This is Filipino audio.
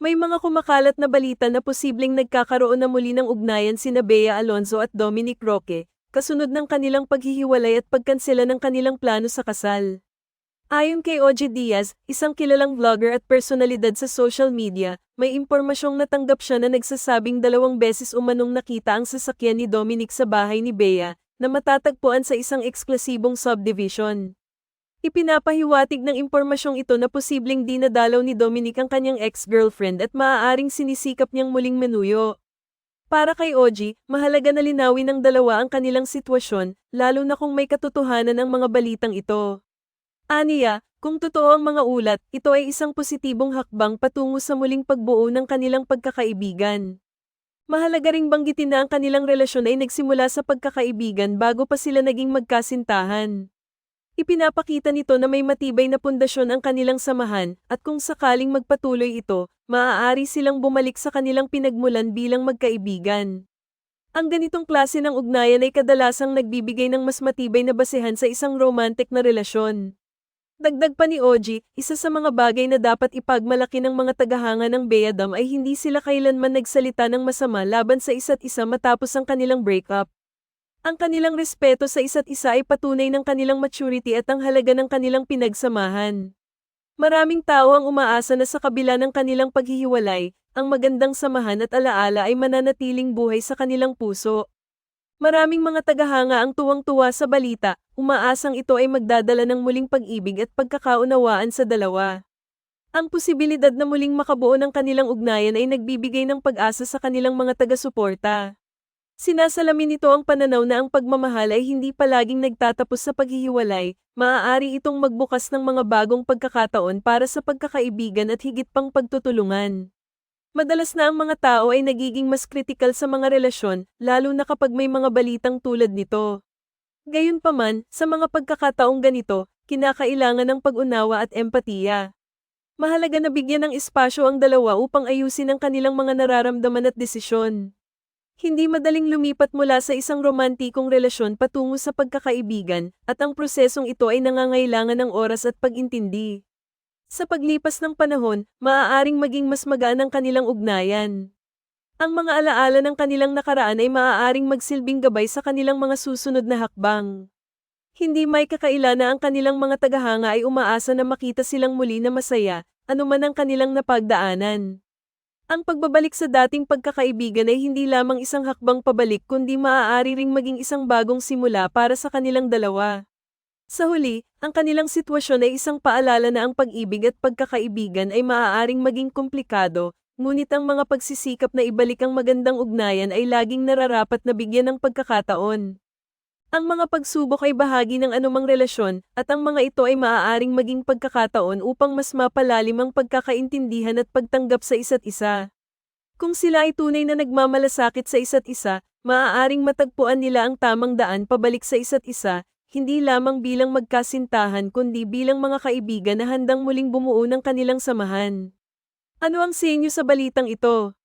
May mga kumakalat na balita na posibleng nagkakaroon na muli ng ugnayan sina Bea Alonzo at Dominic Roque, kasunod ng kanilang paghihiwalay at pagkansela ng kanilang plano sa kasal. Ayon kay Oji Diaz, isang kilalang vlogger at personalidad sa social media, may impormasyong natanggap siya na nagsasabing dalawang beses umanong nakita ang sasakyan ni Dominic sa bahay ni Bea, na matatagpuan sa isang eksklusibong subdivision. Ipinapahiwatig ng impormasyong ito na posibleng dinadalaw ni Dominic ang kanyang ex-girlfriend at maaaring sinisikap niyang muling menuyo. Para kay Oji, mahalaga na linawin ng dalawa ang kanilang sitwasyon, lalo na kung may katotohanan ang mga balitang ito. Aniya, kung totoo ang mga ulat, ito ay isang positibong hakbang patungo sa muling pagbuo ng kanilang pagkakaibigan. Mahalaga ring banggitin na ang kanilang relasyon ay nagsimula sa pagkakaibigan bago pa sila naging magkasintahan. Ipinapakita nito na may matibay na pundasyon ang kanilang samahan, at kung sakaling magpatuloy ito, maaari silang bumalik sa kanilang pinagmulan bilang magkaibigan. Ang ganitong klase ng ugnayan ay kadalasang nagbibigay ng mas matibay na basehan sa isang romantic na relasyon. Dagdag pa ni Oji, isa sa mga bagay na dapat ipagmalaki ng mga tagahanga ng Beadam ay hindi sila kailanman nagsalita ng masama laban sa isa't isa matapos ang kanilang breakup. Ang kanilang respeto sa isa't isa ay patunay ng kanilang maturity at ang halaga ng kanilang pinagsamahan. Maraming tao ang umaasa na sa kabila ng kanilang paghihiwalay, ang magandang samahan at alaala ay mananatiling buhay sa kanilang puso. Maraming mga tagahanga ang tuwang-tuwa sa balita, umaasang ito ay magdadala ng muling pag-ibig at pagkakaunawaan sa dalawa. Ang posibilidad na muling makabuo ng kanilang ugnayan ay nagbibigay ng pag-asa sa kanilang mga taga-suporta. Sinasalamin nito ang pananaw na ang pagmamahal ay hindi palaging nagtatapos sa paghihiwalay, maaari itong magbukas ng mga bagong pagkakataon para sa pagkakaibigan at higit pang pagtutulungan. Madalas na ang mga tao ay nagiging mas kritikal sa mga relasyon, lalo na kapag may mga balitang tulad nito. Gayunpaman, sa mga pagkakataong ganito, kinakailangan ng pag-unawa at empatiya. Mahalaga na bigyan ng espasyo ang dalawa upang ayusin ang kanilang mga nararamdaman at desisyon. Hindi madaling lumipat mula sa isang romantikong relasyon patungo sa pagkakaibigan, at ang prosesong ito ay nangangailangan ng oras at pag-intindi. Sa paglipas ng panahon, maaaring maging mas magaan ang kanilang ugnayan. Ang mga alaala ng kanilang nakaraan ay maaaring magsilbing gabay sa kanilang mga susunod na hakbang. Hindi may kakaila na ang kanilang mga tagahanga ay umaasa na makita silang muli na masaya, anuman ang kanilang napagdaanan. Ang pagbabalik sa dating pagkakaibigan ay hindi lamang isang hakbang pabalik kundi maaari ring maging isang bagong simula para sa kanilang dalawa. Sa huli, ang kanilang sitwasyon ay isang paalala na ang pag-ibig at pagkakaibigan ay maaaring maging komplikado, ngunit ang mga pagsisikap na ibalik ang magandang ugnayan ay laging nararapat na bigyan ng pagkakataon. Ang mga pagsubok ay bahagi ng anumang relasyon, at ang mga ito ay maaaring maging pagkakataon upang mas mapalalim ang pagkakaintindihan at pagtanggap sa isa't isa. Kung sila ay tunay na nagmamalasakit sa isa't isa, maaaring matagpuan nila ang tamang daan pabalik sa isa't isa, hindi lamang bilang magkasintahan kundi bilang mga kaibigan na handang muling bumuo ng kanilang samahan. Ano ang senyo sa balitang ito?